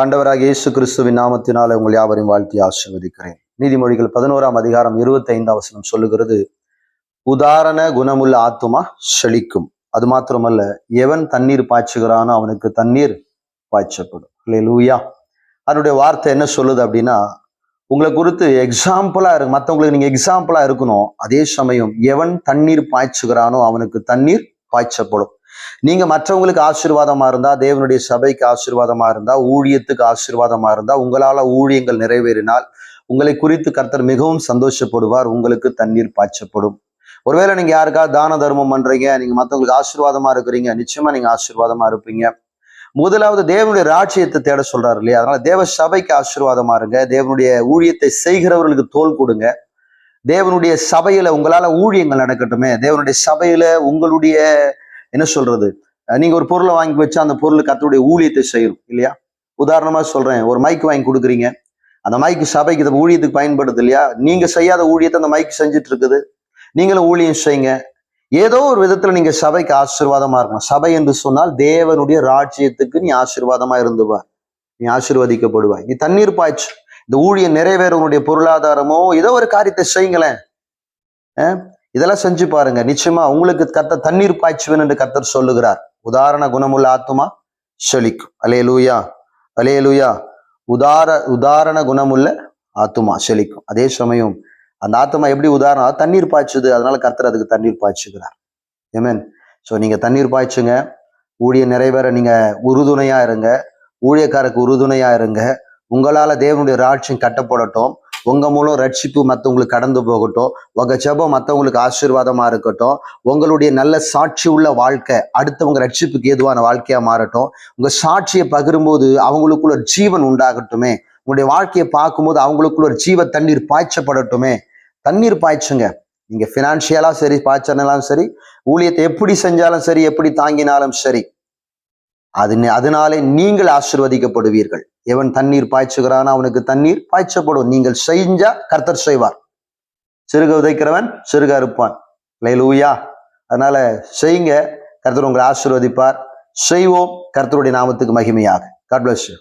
ஆண்டவராக இயேசு கிறிஸ்துவின் நாமத்தினால உங்கள் யாவரையும் வாழ்த்தி ஆசீர்வதிக்கிறேன். நீதிமொழிகள் பதினோராம் அதிகாரம் இருபத்தி ஐந்தாம் வசனம் சொல்லுகிறது உதாரண குணமுள்ள ஆத்துமா செழிக்கும். அது மாத்திரமல்ல எவன் தண்ணீர் பாய்ச்சுகிறானோ அவனுக்கு தண்ணீர் பாய்ச்சப்படும். லூயா அதனுடைய வார்த்தை என்ன சொல்லுது அப்படின்னா உங்களை குறித்து எக்ஸாம்பிளா இருக்கு மற்றவங்களுக்கு நீங்க எக்ஸாம்பிளா இருக்கணும். அதே சமயம் எவன் தண்ணீர் பாய்ச்சுகிறானோ அவனுக்கு தண்ணீர் பாய்ச்சப்படும். நீங்க மற்றவங்களுக்கு ஆசீர்வாதமா இருந்தா தேவனுடைய சபைக்கு ஆசீர்வாதமா இருந்தா ஊழியத்துக்கு ஆசீர்வாதமா இருந்தா உங்களால ஊழியங்கள் நிறைவேறினால் உங்களை குறித்து கர்த்தர் மிகவும் சந்தோஷப்படுவார் உங்களுக்கு தண்ணீர் பாய்ச்சப்படும். ஒருவேளை நீங்க யாருக்காவது தான தர்மம் பண்றீங்க நீங்க மற்றவங்களுக்கு ஆசீர்வாதமா இருக்கிறீங்க நிச்சயமா நீங்க ஆசீர்வாதமாக இருப்பீங்க. முதலாவது தேவனுடைய ராஜ்யத்தை தேட சொல்றாரு இல்லையா? அதனால தேவ சபைக்கு ஆசீர்வாதமா இருங்க தேவனுடைய ஊழியத்தை செய்கிறவர்களுக்கு தோல் கொடுங்க. தேவனுடைய சபையில உங்களால ஊழியங்கள் நடக்கட்டுமே தேவனுடைய சபையில உங்களுடைய என்ன சொல்றது? நீங்க ஒரு பொருளை வாங்கி வச்சு அந்த பொருள் கத்தருடைய ஊழியத்தை செய்யணும் இல்லையா? உதாரணமா சொல்றேன் ஒரு மைக் வாங்கி கொடுக்குறீங்க. அந்த மைக்கு சபைக்கு இந்த ஊழியத்துக்கு பயன்படுது இல்லையா? நீங்க செய்யாத ஊழியத்தை அந்த மைக் செஞ்சுட்டு இருக்குது. நீங்களும் ஊழியம் செய்யுங்க. ஏதோ ஒரு விதத்துல நீங்க சபைக்கு ஆசீர்வாதமா இருக்கணும். சபை என்று சொன்னால் தேவனுடைய ராஜ்யத்துக்கு நீ ஆசீர்வாதமா இருந்துவா நீ ஆசீர்வதிக்கப்படுவாய். நீ தண்ணீர் பாய்ச்சு. இந்த ஊழியம் நிறைவேற உன்னுடைய பொருளாதாரமோ ஏதோ ஒரு காரியத்தை செய்யுங்களேன். இதெல்லாம் செஞ்சு பாருங்க. நிச்சயமா உங்களுக்கு கர்த்தர் தண்ணீர் பாய்ச்சுவேன் என்று கர்த்தர் சொல்லுகிறார். உதாரண குணமுள்ள ஆத்துமா செழிக்கும். அலே லூயா அலே லூயா உதார உதாரண குணமுள்ள ஆத்துமா செழிக்கும். அதே சமயம் அந்த ஆத்துமா எப்படி உதாரணம்? தண்ணீர் பாய்ச்சுது. அதனால கர்த்தர் அதுக்கு தண்ணீர் பாய்ச்சுகிறார். ஏமேன் ஸோ நீங்க தண்ணீர் பாய்ச்சுங்க. ஊழிய நிறைவேற நீங்க உறுதுணையா இருங்க. ஊழியக்காரருக்கு உறுதுணையா இருங்க. உங்களால தேவனுடைய ராட்சியம் கட்டப்படட்டும். உங்க மூலம் ரட்சிப்பு மற்றவங்களுக்கு கடந்து போகட்டும். உங்க ஜெபம் மற்றவங்களுக்கு ஆசீர்வாதமா இருக்கட்டும். உங்களுடைய நல்ல சாட்சி உள்ள வாழ்க்கை அடுத்தவங்க ரட்சிப்புக்கு ஏதுவான வாழ்க்கையா மாறட்டும். உங்க சாட்சியை பகிரும்போது அவங்களுக்குள்ள ஒரு ஜீவன் உண்டாகட்டுமே. உங்களுடைய வாழ்க்கையை பார்க்கும்போது அவங்களுக்குள்ள ஒரு ஜீவ தண்ணீர் பாய்ச்சப்படட்டுமே. தண்ணீர் பாய்ச்சுங்க. நீங்க பினான்சியலா சரி பாய்ச்சனாலும் சரி ஊழியத்தை எப்படி செஞ்சாலும் சரி எப்படி தாங்கினாலும் சரி. அது அதனாலே நீங்கள் ஆசிர்வதிக்கப்படுவீர்கள். எவன் தண்ணீர் பாய்ச்சுகிறானோ அவனுக்கு தண்ணீர் பாய்ச்சப்படும். நீங்கள் செஞ்சா கர்த்தர் செய்வார். சிறுக உதைக்கிறவன் சிறுக இருப்பான் லைலூயா அதனால செய்யுங்க கர்த்தர் உங்களை ஆசீர்வதிப்பார். செய்வோம். கர்த்தருடைய நாமத்துக்கு மகிமையாக. God bless you